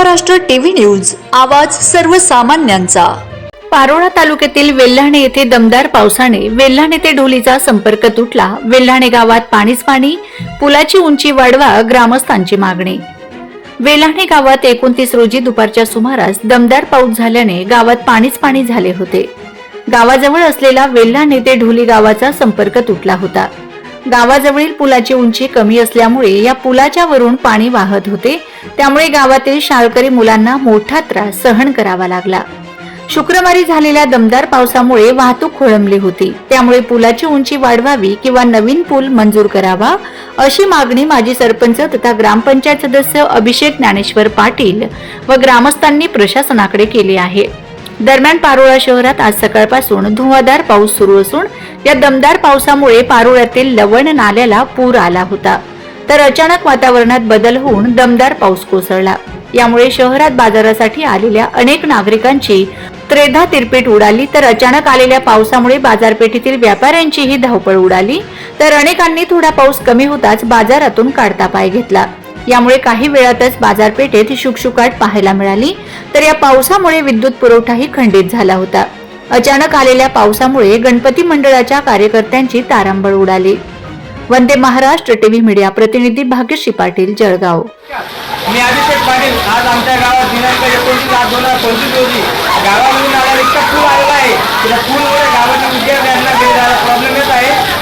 Maharashtra TV news आवाज सर्वसामान्यांचा. पारोळा तालुक्यातील वेल्हाणे येथे दमदार पावसाने वेल्हाणे ते ढोलीचा संपर्क तुटला. वेल्हाणे गावात पाणीच पाणी पुलाची उंची वाढवा ग्रामस्थांची मागणी. वेल्हाणे गावात एकोणतीस रोजी दुपारच्या सुमारास दमदार पाऊस झाल्याने गावात पाणीच पाणी झाले होते. गावाजवळ असलेला वेल्हाणे ते ढोली गावाचा संपर्क तुटला होता. गावाजवळील पुलाची उंची कमी असल्यामुळे या पुलाच्या वरून पाणी वाहत होते. त्यामुळे गावातील शाळकरी मुलांना मोठा त्रास सहन करावा लागला. शुक्रवारी झालेल्या दमदार पावसामुळे वाहतूक खोळंबली होती. त्यामुळे पुलाची उंची वाढवावी किंवा नवीन पूल मंजूर करावा अशी मागणी माजी सरपंच तथा ग्रामपंचायत सदस्य अभिषेक ज्ञानेश्वर पाटील व ग्रामस्थांनी प्रशासनाकडे केली आहे. दरम्यान पारोळा शहरात आज सकाळपासून धुवाधार पाऊस सुरू असून या दमदार पावसामुळे पारोळ्यातील लवण नाल्याला पूर आला होता. तर अचानक वातावरणात बदल होऊन दमदार पाऊस कोसळला. यामुळे शहरात बाजारासाठी आलेल्या अनेक नागरिकांची त्रेधा तिरपीट उडाली तर अचानक आलेल्या पावसामुळे बाजारपेठेतील व्यापाऱ्यांचीही धावपळ उडाली तर अनेकांनी थोडा पाऊस कमी होताच बाजारातून काढता पाय घेतला. यामुळे काही वेळातच बाजारपेठेत शुकशुकाट पाहायला मिळाली. तर या पावसामुळे विद्युत पुरवठाही खंडित झाला होता. अचानक आलेल्या पावसामुळे गणपती मंडळाच्या कार्यकर्त्यांची तारांबळ उडाली. वंदे महाराष्ट्र टीव्ही मीडिया प्रतिनिधी भाग्यश्री पाटील जळगाव. मी अभिषेक पाटील. आज आमच्या गावात दिनांक एकोणतीस आठ दोन हजार पंचवीस रोजी गावामधून आलेला इतका पूर आलेला आहे की त्या पूरमुळे गावाच्या विद्यार्थ्यांना गेलेला प्रॉब्लेम येत आहे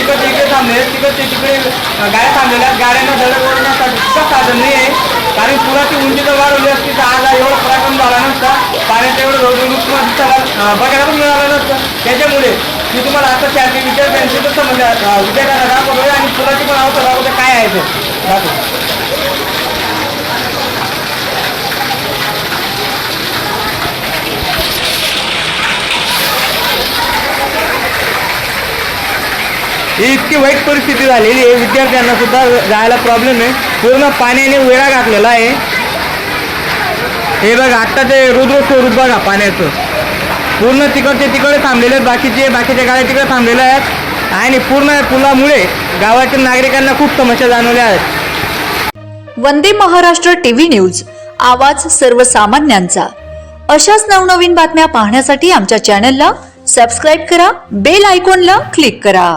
इकडे इकडे थांबले तिकडचे तिकडे गाड्या थांबलेल्या गाड्यांना धडक ओढण्यासाठी सुद्धा साधन नाही आहे. कारण पुराची उंची जर वाढवली असती तर आज एवढा पराक्रम झाला नसता. पाण्याचं एवढं रोडवरून तुम्हाला बघायला पण मिळालं नसतं. त्याच्यामुळे मी तुम्हाला आता चारशे विद्यार्थ्यांची तर म्हणजे विचार विद्यार्थ्यांना आणि पुराची पण अवस्था काय आहे ते? दाखव. ही इतकी वाईट परिस्थिती झालेली आहे. विद्यार्थ्यांना सुद्धा जायला प्रॉब्लेम आहे. पूर्ण पाण्याने वेळा घातलेला आहे. हे बघा आत्ता ते रुद्र स्वरूप बघा पाण्याचं. पूर्ण तिकडचे तिकडे थांबलेले आहेत बाकीचे बाकीच्या गाड्या तिकडे थांबलेल्या आहेत. आणि पूर्ण पुलामुळे गावातील नागरिकांना खूप समस्या जाणवल्या आहेत. वंदे महाराष्ट्र टीव्ही न्यूज आवाज सर्वसामान्यांचा. अशाच नवनवीन बातम्या पाहण्यासाठी आमच्या चॅनलला सबस्क्राईब करा बेल आयकॉनला क्लिक करा.